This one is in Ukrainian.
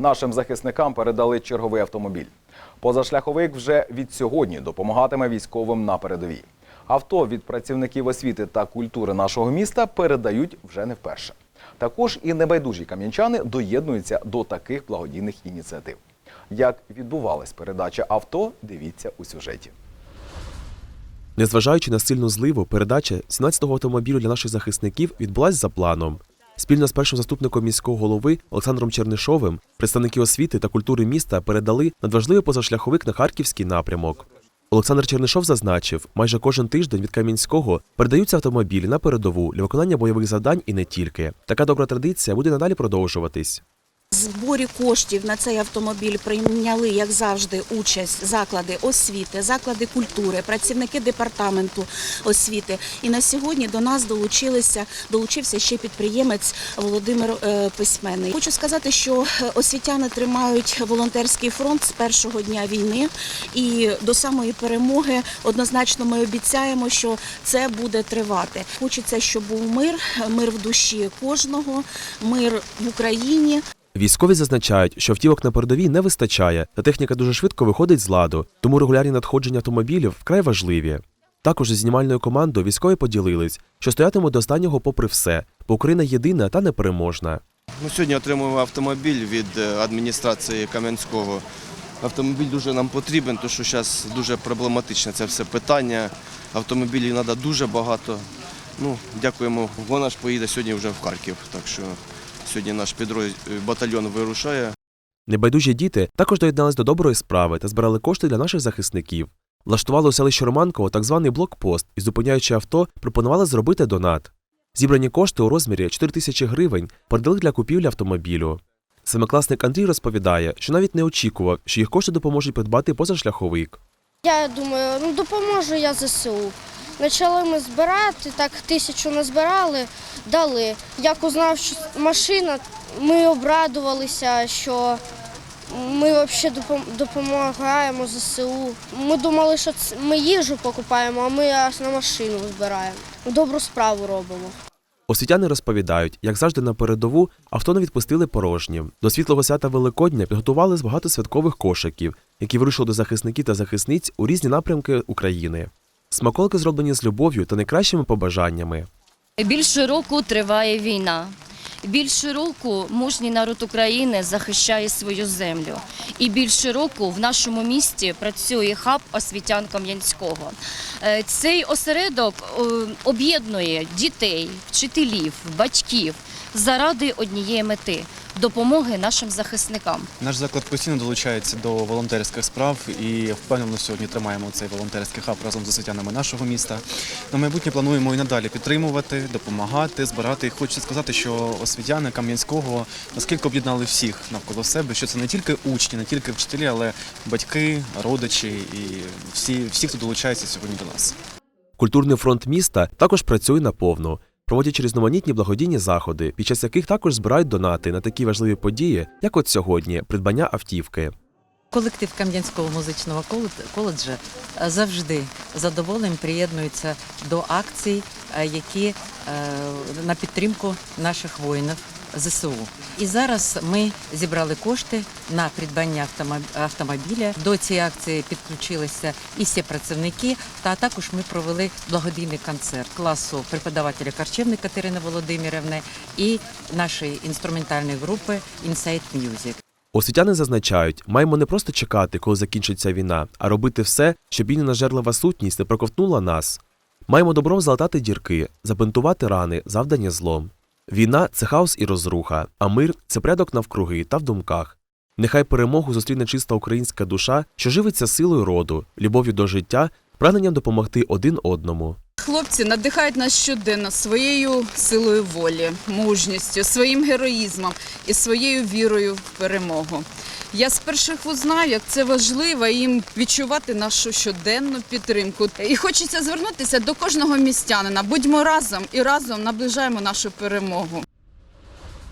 Нашим захисникам передали черговий автомобіль. Позашляховик вже від сьогодні допомагатиме військовим на передовій. Авто від працівників освіти та культури нашого міста передають вже не вперше. Також і небайдужі кам'янчани доєднуються до таких благодійних ініціатив. Як відбувалась передача авто, дивіться у сюжеті. Незважаючи на сильну зливу, передача 17-го автомобілю для наших захисників відбулась за планом. Спільно з першим заступником міського голови Олександром Чернишовим представники освіти та культури міста передали надважливий позашляховик на харківський напрямок. Олександр Чернишов зазначив, майже кожен тиждень від Кам'янського передаються автомобілі на передову для виконання бойових завдань і не тільки. Така добра традиція буде надалі продовжуватись. Зборі коштів на цей автомобіль прийняли, як завжди, участь заклади освіти, заклади культури, працівники департаменту освіти. І на сьогодні до нас долучилися, долучився ще підприємець Володимир е, Письменний. Хочу сказати, що е, освітяни тримають волонтерський фронт з першого дня війни, і до самої перемоги однозначно ми обіцяємо, що це буде тривати. Хочеться, щоб був мир, мир в душі кожного, мир в Україні. Військові зазначають, що автівок на передовій не вистачає, та техніка дуже швидко виходить з ладу, тому регулярні надходження автомобілів вкрай важливі. Також із знімальною командою військові поділились, що стоятимуть до останнього попри все, бо Україна єдина та непереможна. Ну, сьогодні отримуємо автомобіль від е, адміністрації Кам'янського. Автомобіль дуже нам потрібен, тому що зараз дуже проблематичне це все питання. Автомобілів треба дуже багато. Ну, дякуємо. Вона ж поїде сьогодні вже в Харків. Так що сьогодні наш підрозділ батальйон вирушає. Небайдужі діти також доєднались до доброї справи та збирали кошти для наших захисників. Влаштували у селищі Романково так званий блокпост і, зупиняючи авто, пропонували зробити донат. Зібрані кошти у розмірі 4 тисячі гривень передали для купівлі автомобілю. Семикласник Андрій розповідає, що навіть не очікував, що їх кошти допоможуть придбати позашляховик. Я думаю, ну допоможу я ЗСУ. Почали ми збирати, так тисячу назбирали, дали. Як узнав, що машина, ми обрадувалися, що ми взагалі допомагаємо ЗСУ. Ми думали, що ми їжу покупаємо, а ми аж на машину збираємо. Добру справу робимо. Освітяни розповідають, як завжди на передову авто не відпустили порожнім. До світлого свята Великодня підготували багато святкових кошиків, які вирушили до захисників та захисниць у різні напрямки України. Смаколики зроблені з любов'ю та найкращими побажаннями. Більше року триває війна. Більше року мужній народ України захищає свою землю. І більше року в нашому місті працює хаб освітян Кам'янського. Е, Цей осередок е, об'єднує дітей, вчителів, батьків заради однієї мети допомоги нашим захисникам. Наш заклад постійно долучається до волонтерських справ і впевнено сьогодні тримаємо цей волонтерський хаб разом з освітянами нашого міста. На майбутнє плануємо і надалі підтримувати, допомагати, збирати. І хочу сказати, що освітяни Кам'янського наскільки об'єднали всіх навколо себе, що це не тільки учні, не тільки вчителі, але батьки, родичі і всі, всі хто долучається сьогодні до нас. Культурний фронт міста також працює наповну, проводячи різноманітні благодійні заходи, під час яких також збирають донати на такі важливі події, як от сьогодні придбання автівки. Колектив Кам'янського музичного колед- коледжу е, завжди задоволеним приєднується до акцій, е, які е, на підтримку наших воїнів ЗСУ. І зараз ми зібрали кошти на придбання автомо- автомобіля. До цієї акції підключилися і всі працівники, та також ми провели благодійний концерт класу преподавателя Карчевни Катерини Володимирівни і нашої інструментальної групи Insight Music. Освітяни зазначають, маємо не просто чекати, коли закінчиться війна, а робити все, щоб її нажерлива сутність не проковтнула нас. Маємо добром залатати дірки, забинтувати рани, завдані злом. Війна це хаос і розруха, а мир це порядок навкруги та в думках. Нехай перемогу зустріне чиста українська душа, що живиться силою роду, любов'ю до життя, прагненням допомогти один одному. Хлопці надихають нас щоденно своєю силою волі, мужністю, своїм героїзмом і своєю вірою в перемогу. Я з перших узнаю, як це важливо їм відчувати нашу щоденну підтримку. І хочеться звернутися до кожного містянина. Будьмо разом і разом наближаємо нашу перемогу.